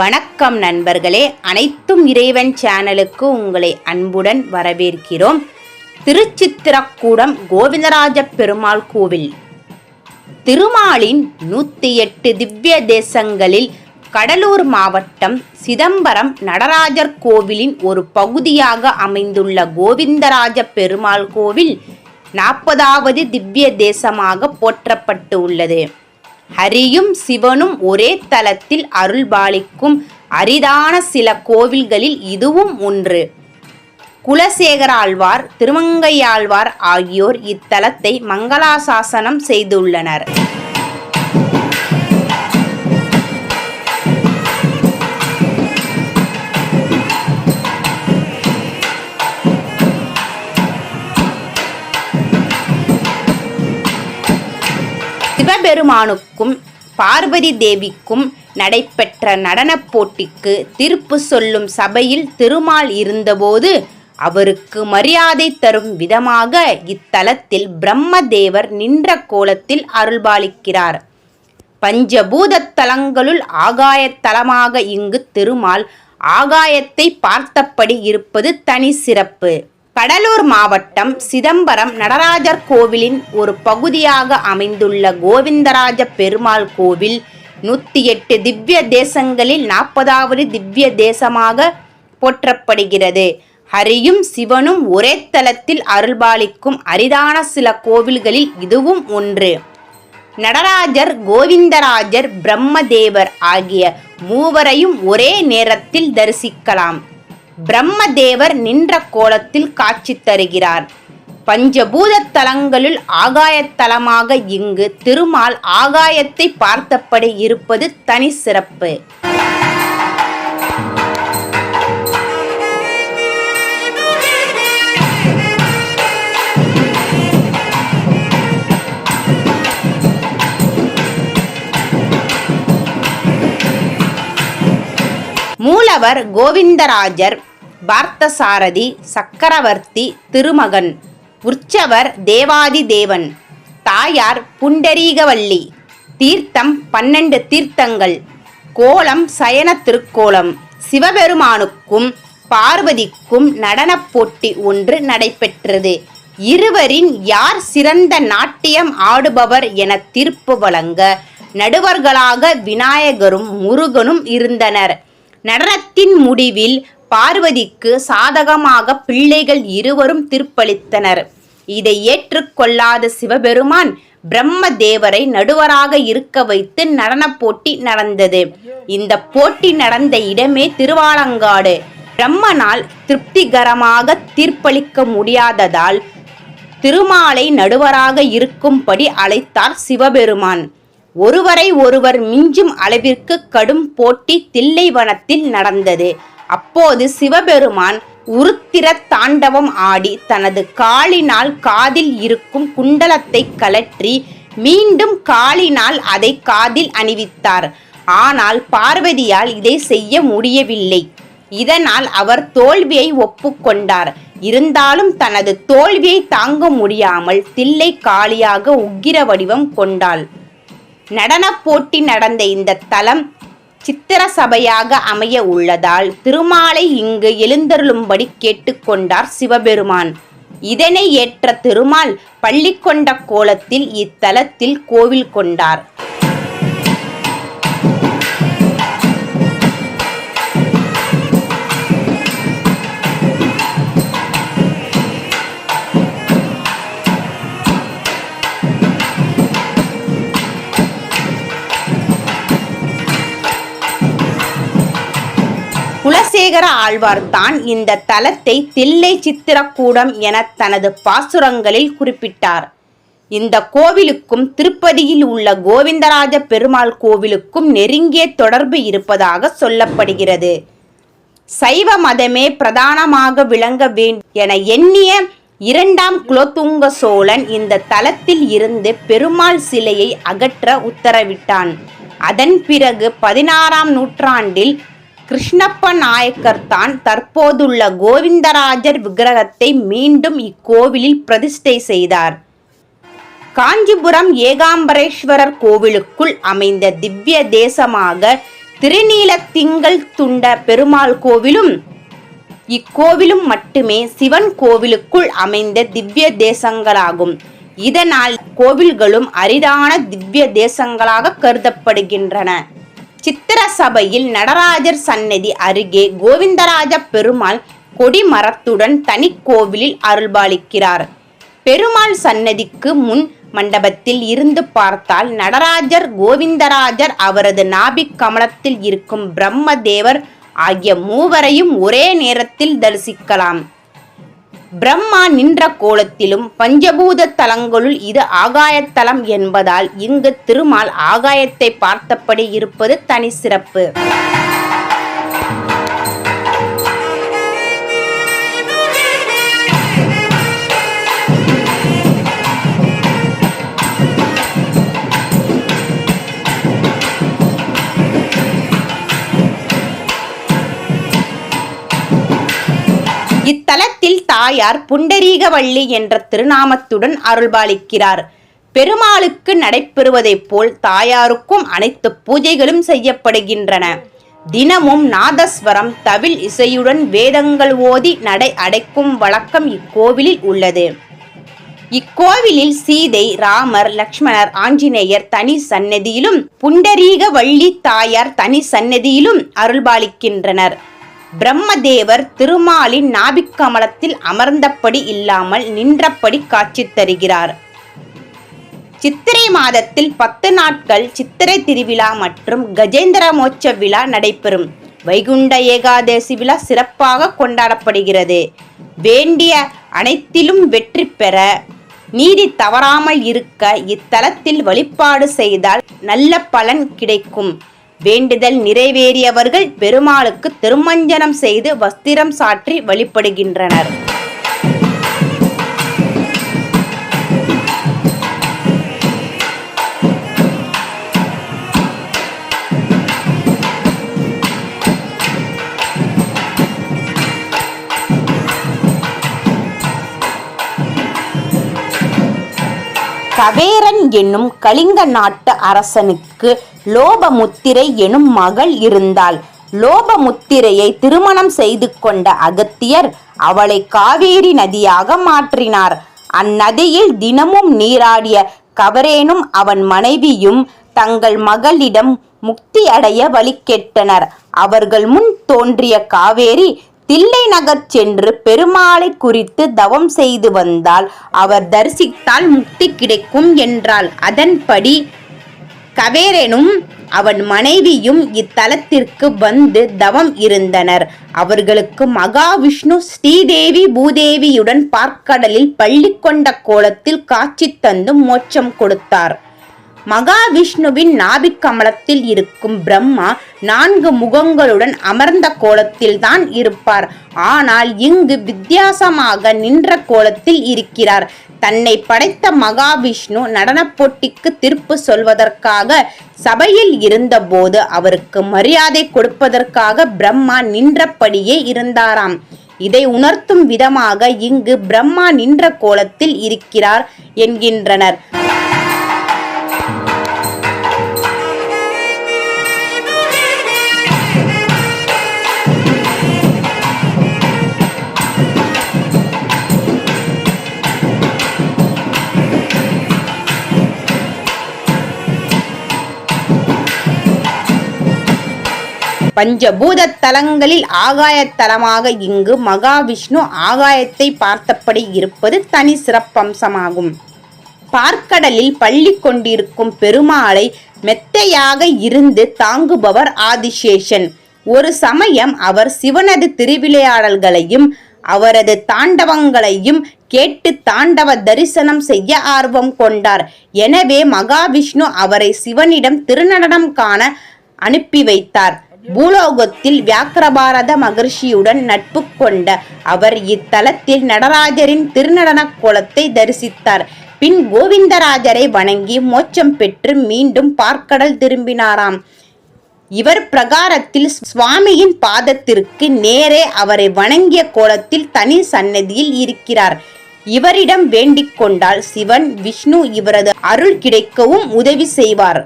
வணக்கம் நண்பர்களே. அனைத்தும் இறைவன் சேனலுக்கு உங்களை அன்புடன் வரவேற்கிறோம். திருச்சித்திரக்கூடம் கோவிந்தராஜ பெருமாள் கோவில். திருமாலின் நூற்றி எட்டு திவ்ய தேசங்களில் கடலூர் மாவட்டம் சிதம்பரம் நடராஜர் கோவிலின் ஒரு பகுதியாக அமைந்துள்ள கோவிந்தராஜ பெருமாள் கோவில் நாற்பதாவது திவ்ய தேசமாக போற்றப்பட்டு உள்ளது. ஹரியும் சிவனும் ஒரே தலத்தில் அருள்பாலிக்கும் அரிதான சில கோவில்களில் இதுவும் ஒன்று. குலசேகராழ்வார் திருமங்கையாழ்வார் ஆகியோர் இத்தலத்தை மங்களாசாசனம் செய்துள்ளனர். சிவபெருமானுக்கும் பார்வதி தேவிக்கும் நடைபெற்ற நடனப் போட்டிக்கு தீர்ப்பு சொல்லும் சபையில் திருமால் இருந்தபோது அவருக்கு மரியாதை தரும் விதமாக இத்தலத்தில் பிரம்மதேவர் நின்ற கோலத்தில் அருள்பாலிக்கிறார். பஞ்சபூத தலங்களுள் ஆகாயத்தலமாக இங்கு திருமால் ஆகாயத்தை பார்த்தபடி இருப்பது தனி சிறப்பு. கடலூர் மாவட்டம் சிதம்பரம் நடராஜர் கோவிலின் ஒரு பகுதியாக அமைந்துள்ள கோவிந்தராஜ பெருமாள் கோவில் நூற்றி எட்டு திவ்ய தேசங்களில் நாற்பதாவது திவ்ய தேசமாக போற்றப்படுகிறது. ஹரியும் சிவனும் ஒரே தலத்தில் அருள்பாலிக்கும் அரிதான சில கோவில்களில் இதுவும் ஒன்று. நடராஜர் கோவிந்தராஜர் பிரம்மதேவர் ஆகிய மூவரையும் ஒரே நேரத்தில் தரிசிக்கலாம். பிரம்மதேவர் நின்ற கோலத்தில் காட்சி தருகிறார். பஞ்சபூத தலங்களுள் ஆகாயத்தலமாக இங்கு திருமால் ஆகாயத்தை பார்த்தபடி இருப்பது தனி சிறப்பு. மூலவர் கோவிந்தராஜர் பார்த்தசாரதி சக்கரவர்த்தி திருமகன். உற்சவர் தேவாதி தேவன் தாயார் புண்டரீகவல்லி. தீர்த்தம் பன்னெண்டு தீர்த்தங்கள். கோலம் சயன திருக்கோலம். சிவபெருமானுக்கும் பார்வதிக்கும் நடனப் போட்டி ஒன்று நடைபெற்றது. இருவரின் யார் சிறந்த நாட்டியம் ஆடுபவர் என தீர்ப்பு வழங்க நடுவர்களாக விநாயகரும் முருகனும் இருந்தனர். நடனத்தின் முடிவில் பார்வதிக்கு சாதகமாக பிள்ளைகள் இருவரும் தீர்ப்பளித்தனர். இதை ஏற்றுக்கொள்ளாத சிவபெருமான் பிரம்ம தேவரை நடுவராக இருக்க வைத்து நடனப் போட்டி நடந்தது. இந்த போட்டி நடந்த இடமே திருவாலங்காடு. பிரம்மனால் திருப்திகரமாக தீர்ப்பளிக்க முடியாததால் திருமாலை நடுவராக இருக்கும்படி அழைத்தார் சிவபெருமான். ஒருவரை ஒருவர் மிஞ்சும் அளவிற்கு கடும் போட்டி தில்லைவனத்தில் நடந்தது. அப்போது சிவபெருமான் உருத்திர தாண்டவம் ஆடி தனது காலினால் காதில் இருக்கும் குண்டலத்தை கலற்றி மீண்டும் காலினால் அதை காதில் அணிவித்தார். ஆனால் பார்வதியால் இதை செய்ய முடியவில்லை. இதனால் அவர் தோல்வியை ஒப்புக்கொண்டார் இருந்தாலும் தனது தோல்வியை தாங்க முடியாமல் தில்லை காளியாக உக்கிர வடிவம் கொண்டாள். நடனப் போட்டி நடந்த இந்த தலம் சித்திர சபையாக அமைய உள்ளதால் திருமாலை இங்கு எழுந்தருளும்படி கேட்டுக்கொண்டார் சிவபெருமான். இதனை ஏற்ற திருமால் பள்ளி கொண்ட கோலத்தில் இத்தலத்தில் கோவில் கொண்டார். சுந்தர ஆழ்வார்தான் இந்த தலத்தை தில்லை சித்திரக்கூடம் என தனது பாசுரங்களில் குறிப்பிட்டார். இந்த கோவிலுக்கும் திருப்பதியில் உள்ள கோவிந்தராஜ பெருமாள் கோவிலுக்கும் நெருங்கிய தொடர்பு இருப்பதாக சொல்லப்படுகிறது. சைவ மதமே பிரதானமாக விளங்க வேண்டும் என எண்ணிய இரண்டாம் குலோத்துங்க சோழன் இந்த தலத்தில் இருந்து பெருமாள் சிலையை அகற்ற உத்தரவிட்டான். அதன் பிறகு பதினாறாம் நூற்றாண்டில் கிருஷ்ணப்ப நாயக்கர் தான் தற்போதுள்ள கோவிந்தராஜர் விக்கிரகத்தை மீண்டும் இக்கோவிலில் பிரதிஷ்டை செய்தார். காஞ்சிபுரம் ஏகாம்பரேஸ்வரர் கோவிலுக்குள் அமைந்த திவ்ய தேசமாக திருநீல திங்கள் துண்ட பெருமாள் கோவிலும் இக்கோவிலும் மட்டுமே சிவன் கோவிலுக்குள் அமைந்த திவ்ய தேசங்களாகும். இதனால் கோவில்களும் அரிதான திவ்ய தேசங்களாக கருதப்படுகின்றன. சித்திர சபையில் நடராஜர் சன்னதி அருகே கோவிந்தராஜ பெருமாள் கொடிமரத்துடன் தனி கோவிலில் அருள்பாலிக்கிறார். பெருமாள் சன்னதிக்கு முன் மண்டபத்தில் இருந்து பார்த்தால் நடராஜர் கோவிந்தராஜர் அவரது நாபிக் கமலத்தில் இருக்கும் பிரம்மதேவர் ஆகிய மூவரையும் ஒரே நேரத்தில் தரிசிக்கலாம். பிரம்மா நின்ற கோலத்திலும் பஞ்சபூத தலங்களுள் இது ஆகாயத்தலம் என்பதால் இங்கு திருமால் ஆகாயத்தை பார்த்தபடி இருப்பது தனி சிறப்பு. தாயார் புண்டரீகவள்ளி என்ற திருநாமத்துடன் அருள்பாலிக்கிறார். பெருமாளுக்கு நடைபெறுவதைப் போல் தாயாருக்கும் அனைத்து பூஜைகளும் செய்யப்படுகின்றன. தினமும் நாதஸ்வரம் தவில் இசையுடன் வேதங்கள் ஓதி நடை அடைக்கும் வழக்கம் இக்கோவிலில் உள்ளது. இக்கோவிலில் சீதை ராமர் லக்ஷ்மணர் ஆஞ்சநேயர் தனி சன்னதியிலும் புண்டரீக வள்ளி தாயார் தனி சன்னதியிலும் அருள்பாலிக்கின்றனர். பிரம்மதேவர் திருமாலின் நாபிக்கமலத்தில் அமர்ந்தபடி இல்லாமல் நின்றபடி காட்சி தருகிறார். சித்திரை மாதத்தில் பத்து நாட்கள் சித்திரை திருவிழா மற்றும் கஜேந்திர மோட்ச விழா நடைபெறும். வைகுண்ட ஏகாதசி விழா சிறப்பாக கொண்டாடப்படுகிறது. வேண்டிய அனைத்திலும் வெற்றி பெற நீதி தவறாமல் இருக்க இத்தலத்தில் வழிபாடு செய்தால் நல்ல பலன் கிடைக்கும். வேண்டுதல் நிறைவேறியவர்கள் பெருமாளுக்கு திருமஞ்சனம் செய்து வஸ்திரம் சாற்றி வழிபடுகின்றனர். கவேரன் என்னும் கலிங்க நாட்டு அரசனுக்கு லோபமுத்திரை எனும் மகள் இருந்தாள். லோபமுத்திரையை திருமணம் செய்து கொண்ட அகத்தியர் அவளை காவேரி நதியாக மாற்றினார். அந்நதியில் தினமும் நீராடிய கவரேனும் அவன் மனைவியும் தங்கள் மகளிடம் முக்தி அடைய வழி கேட்டனர். அவர்கள் முன் தோன்றிய காவேரி தில்லை நகர் சென்று பெருமாளை குறித்து தவம் செய்து வந்தால் அவர் தரிசித்தால் முக்தி கிடைக்கும் என்றாள். அதன்படி கவேரனும் அவன் மனைவியும் இத்தலத்திற்கு வந்து தவம் இருந்தனர். அவர்களுக்கு மகாவிஷ்ணு ஸ்ரீதேவி பூதேவியுடன் பார்க்கடலில் பள்ளி கொண்ட கோலத்தில் காட்சி தந்து மோட்சம் கொடுத்தார். மகாவிஷ்ணுவின் நாபிக் கமலத்தில் இருக்கும் பிரம்மா நான்கு முகங்களுடன் அமர்ந்த கோலத்தில் தான் இருப்பார். ஆனால் இங்கு வித்தியாசமாக நின்ற கோலத்தில் இருக்கிறார். தன்னை படைத்த மகாவிஷ்ணு நடனப் போட்டிக்கு திருப்பு சொல்வதற்காக சபையில் இருந்தபோது அவருக்கு மரியாதை கொடுப்பதற்காக பிரம்மா நின்றபடியே இருந்தாராம். இதை உணர்த்தும் விதமாக இங்கு பிரம்மா நின்ற கோலத்தில் இருக்கிறார் என்கின்றனர். பஞ்சபூத தலங்களில் ஆகாயத்தலமாக இங்கு மகாவிஷ்ணு ஆகாயத்தை பார்த்தபடி இருப்பது தனி சிறப்பம்சமாகும். பார்க்கடலில் பள்ளி கொண்டிருக்கும் பெருமாளை மெத்தையாக இருந்து தாங்குபவர் ஆதிசேஷன். ஒரு சமயம் அவர் சிவனது திருவிளையாடல்களையும் அவரது தாண்டவங்களையும் கேட்டு தாண்டவ தரிசனம் செய்ய ஆர்வம் கொண்டார். எனவே மகாவிஷ்ணு அவரை சிவனிடம் திருநடனம் காண அனுப்பி வைத்தார். பூலோகத்தில் வியாக்கிரபாரத மகர்ஷியுடன் நட்பு கொண்ட அவர் இத்தலத்தில் நடராஜரின் திருநடன கோலத்தை தரிசித்தார். பின் கோவிந்தராஜரை வணங்கி மோட்சம் பெற்று மீண்டும் பார்க்கடல் திரும்பினாராம். இவர் பிரகாரத்தில் சுவாமியின் பாதத்திற்கு நேரே அவரை வணங்கிய கோலத்தில் தனி சன்னதியில் இருக்கிறார். இவரிடம் வேண்டிக் கொண்டால் சிவன் விஷ்ணு இவரது அருள் கிடைக்கவும் உதவி செய்வார்.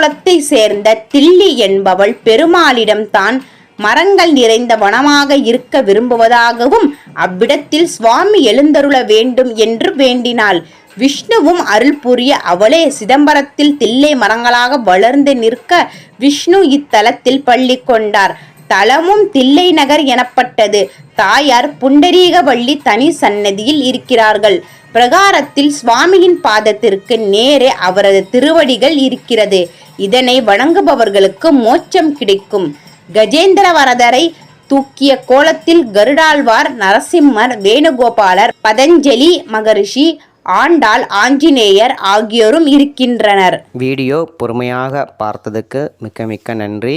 குலத்தை சேர்ந்த தில்லி என்பவள் பெருமாளிடம் தான் மரங்கள் நிறைந்த வனமாக இருக்க விரும்புவதாகவும் அவ்விடத்தில் சுவாமி எழுந்தருள வேண்டும் என்று வேண்டினாள். விஷ்ணுவும் அருள் புரிய அவளே சிதம்பரத்தில் தில்லை மரங்களாக வளர்ந்து நிற்க விஷ்ணு இத்தலத்தில் பள்ளி கொண்டார். தலமும் தில்லை நகர் எனப்பட்டது. தாயார் புண்டரீகவள்ளி தனி சன்னதியில் இருக்கிறார்கள். பிரகாரத்தில் சுவாமியின் பாதத்திற்கு நேரே அவரது திருவடிகள் இருக்கிறது. இதனை வணங்குபவர்களுக்கு மோட்சம் கிடைக்கும். கஜேந்திர வரதரை தூக்கிய கோலத்தில் கருடாழ்வார் நரசிம்மர் வேணுகோபாலர் பதஞ்சலி மகரிஷி ஆண்டாள் ஆஞ்சநேயர் ஆகியோரும் இருக்கின்றனர். வீடியோ பொறுமையாக பார்த்ததுக்கு மிக்க மிக்க நன்றி.